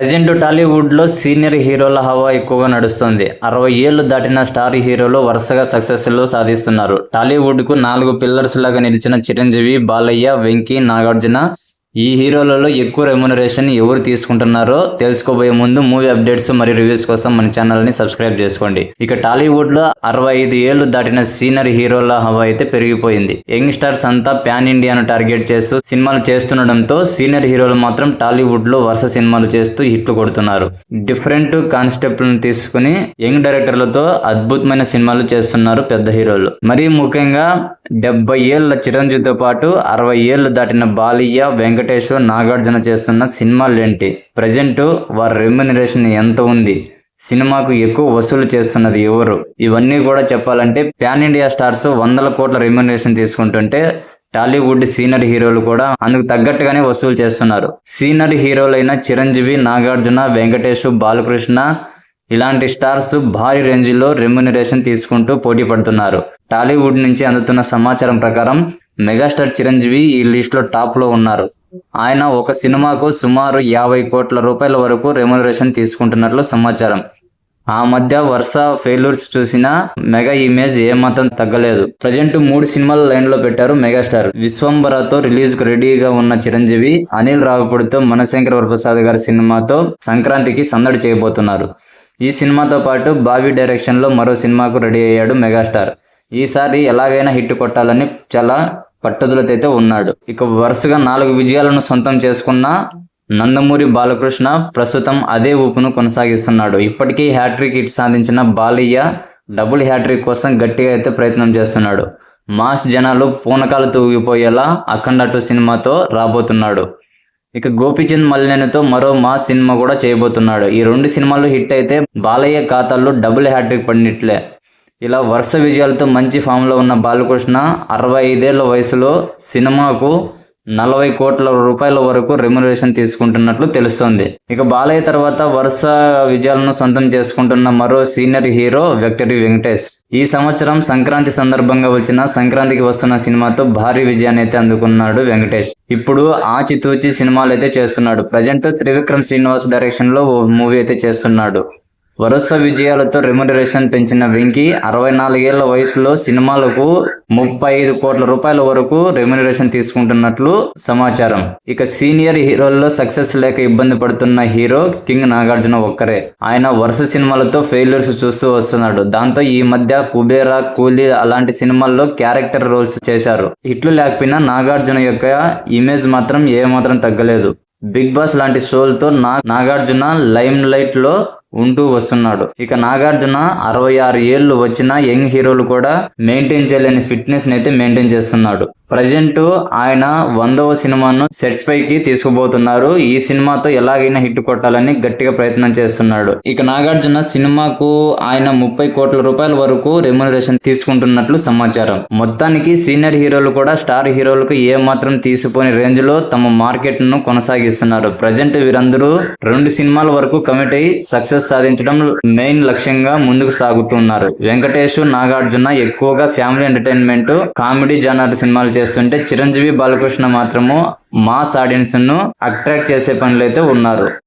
Present టాలీవుడ్లో senior హీరోల హవా ఎక్కువగా నడుస్తుంది. అరవై ఏళ్ళు దాటిన స్టార్ హీరోలు వరుసగా సక్సెస్లో సాధిస్తున్నారు. టాలీవుడ్కు నాలుగు పిల్లర్స్ లాగా నిలిచిన చిరంజీవి బాలయ్య వెంకీ నాగార్జున ఈ హీరోలలో ఎక్కువ రెమ్యునరేషన్ ఎవరు తీసుకుంటున్నారో తెలుసుకోబోయే ముందు మూవీ అప్డేట్స్ మరియు రివ్యూస్ కోసం మన ఛానల్ని సబ్స్క్రైబ్ చేసుకోండి. ఇక టాలీవుడ్లో అరవై ఐదు ఏళ్ళు దాటిన సీనియర్ హీరోల హవా అయితే పెరిగిపోయింది. యంగ్ స్టార్స్ అంతా ప్యాన్ ఇండియాను టార్గెట్ చేస్తూ సినిమాలు చేస్తుండడంతో సీనియర్ హీరోలు మాత్రం టాలీవుడ్లో వరుస సినిమాలు చేస్తూ హిట్లు కొడుతున్నారు. డిఫరెంట్ కాన్సెప్ట్ను తీసుకుని యంగ్ డైరెక్టర్లతో అద్భుతమైన సినిమాలు చేస్తున్నారు పెద్ద హీరోలు. మరీ ముఖ్యంగా డెబ్బై ఏళ్ళ చిరంజీవితో పాటు అరవై ఏళ్ళు దాటిన బాలయ్య వెంకటేష్ నాగార్జున చేస్తున్న సినిమాలేంటి? ప్రజెంట్ వారి రెమ్యునరేషన్ ఎంత ఉంది? సినిమాకు ఎక్కువ వసూలు చేస్తున్నది ఎవరు? ఇవన్నీ కూడా చెప్పాలంటే ప్యాన్ ఇండియా స్టార్స్ వందల కోట్ల రెమ్యునరేషన్ తీసుకుంటుంటే టాలీవుడ్ సీనియర్ హీరోలు కూడా అందుకు తగ్గట్టుగానే వసూలు చేస్తున్నారు. సీనియర్ హీరోలైన చిరంజీవి నాగార్జున వెంకటేష్ బాలకృష్ణ ఇలాంటి స్టార్స్ భారీ రేంజ్లో రెమ్యునరేషన్ తీసుకుంటూ పోటీ పడుతున్నారు. టాలీవుడ్ నుంచి అందుతున్న సమాచారం ప్రకారం మెగాస్టార్ చిరంజీవి ఈ లిస్ట్లో టాప్లో ఉన్నారు. ఆయన ఒక సినిమాకు సుమారు యాభై కోట్ల రూపాయల వరకు రెమ్యునరేషన్ తీసుకుంటున్నట్లు సమాచారం. ఆ మధ్య వరుస ఫెయిల్యూర్స్ చూసిన మెగా ఇమేజ్ ఏమాత్రం తగ్గలేదు. ప్రజెంట్ మూడు సినిమాలు లైన్లో పెట్టారు మెగాస్టార్. విశ్వంబరతో రిలీజ్కు రెడీగా ఉన్న చిరంజీవి అనిల్ రావుపూడితో మనశంకర్ వరప్రసాద్ గారి సినిమాతో సంక్రాంతికి సందడి చేయబోతున్నారు. ఈ సినిమాతో పాటు బాబీ డైరెక్షన్లో మరో సినిమాకు రెడీ అయ్యాడు మెగాస్టార్. ఈసారి ఎలాగైనా హిట్ కొట్టాలని చాలా పట్టుదలతో అయితే ఉన్నాడు. ఇక వరుసగా నాలుగు విజయాలను సొంతం చేసుకున్న నందమూరి బాలకృష్ణ ప్రస్తుతం అదే ఊపును కొనసాగిస్తున్నాడు. ఇప్పటికీ హ్యాట్రిక్ హిట్ సాధించిన బాలయ్య డబుల్ హ్యాట్రిక్ కోసం గట్టిగా అయితే ప్రయత్నం చేస్తున్నాడు. మాస్ జనాలు పూనకాలు తూగిపోయేలా అఖండ సినిమాతో రాబోతున్నాడు. ఇక గోపీచంద్ మల్లేనితో మరో మాస్ సినిమా కూడా చేయబోతున్నాడు. ఈ రెండు సినిమాలు హిట్ అయితే బాలయ్య ఖాతాల్లో డబుల్ హ్యాట్రిక్ పడినట్లే. ఇలా వరుస విజయాలతో మంచి ఫామ్లో ఉన్న బాలకృష్ణ అరవై ఐదేళ్ళ వయసులో సినిమాకు నలభై కోట్ల రూపాయల వరకు రెమ్యునరేషన్ తీసుకుంటున్నట్లు తెలుస్తోంది. ఇక బాలయ్య తర్వాత వరుస విజయాలను సొంతం చేసుకుంటున్న మరో సీనియర్ హీరో విక్టరీ వెంకటేష్. ఈ సంవత్సరం సంక్రాంతి సందర్భంగా వచ్చిన సంక్రాంతికి వస్తున్న సినిమాతో భారీ విజయాన్ని అయితే అందుకున్నాడు వెంకటేష్. ఇప్పుడు ఆచితూచి సినిమాలు అయితే చేస్తున్నాడు. ప్రజెంట్ త్రివిక్రమ్ శ్రీనివాస్ డైరెక్షన్లో ఓ మూవీ అయితే చేస్తున్నాడు. వరుస విజయాలతో రెమ్యునరేషన్ పెంచిన వెంకీ అరవై నాలుగేళ్ళ వయసులో సినిమాలకు ముప్పై ఐదు కోట్ల రూపాయల వరకు రెమ్యునరేషన్ తీసుకుంటున్నట్లు సమాచారం. ఇక సీనియర్ హీరోల్లో సక్సెస్ లేక ఇబ్బంది పడుతున్న హీరో కింగ్ నాగార్జున ఒక్కరే. ఆయన వరుస సినిమాలతో ఫెయిల్యూర్స్ చూస్తూ వస్తున్నాడు. దాంతో ఈ మధ్య కుబేరా కూలీ అలాంటి సినిమాల్లో క్యారెక్టర్ రోల్స్ చేశారు. హిట్లు లేకపోయినా నాగార్జున యొక్క ఇమేజ్ మాత్రం ఏమాత్రం తగ్గలేదు. బిగ్ బాస్ లాంటి షోలతో నా నాగార్జున లైమ్ లైట్లో ఉంటూ వస్తున్నాడు. ఇక నాగార్జున అరవై ఆరు ఏళ్ళు వచ్చిన యంగ్ హీరోలు కూడా మెయింటైన్ చేయలేని ఫిట్నెస్ అయితే మెయింటైన్ చేస్తున్నాడు. ప్రజెంట్ ఆయన వందవ సినిమాను సెట్స్ పైకి తీసుకుపోతున్నారు. ఈ సినిమాతో ఎలాగైనా హిట్ కొట్టాలని గట్టిగా ప్రయత్నం చేస్తున్నాడు. ఇక నాగార్జున సినిమాకు ఆయన ముప్పై కోట్ల రూపాయల వరకు రెమ్యునరేషన్ తీసుకుంటున్నట్లు సమాచారం. మొత్తానికి సీనియర్ హీరోలు కూడా స్టార్ హీరోలకు ఏ మాత్రం తీసిపోని రేంజ్లో తమ మార్కెట్ను కొనసాగిస్తున్నారు. ప్రజెంట్ వీరందరూ రెండు సినిమాల వరకు కమిట్ అయి సక్సెస్ సాధించడం మెయిన్ లక్ష్యంగా ముందుకు సాగుతున్నారు. వెంకటేష్ నాగార్జున ఎక్కువగా ఫ్యామిలీ ఎంటర్టైన్మెంట్ కామెడీ జానర్ సినిమాలు చేస్తుంటే చిరంజీవి బాలకృష్ణ మాత్రము మాస్ ఆడియన్స్ను అట్రాక్ట్ చేసే పనులు అయితే ఉన్నారు.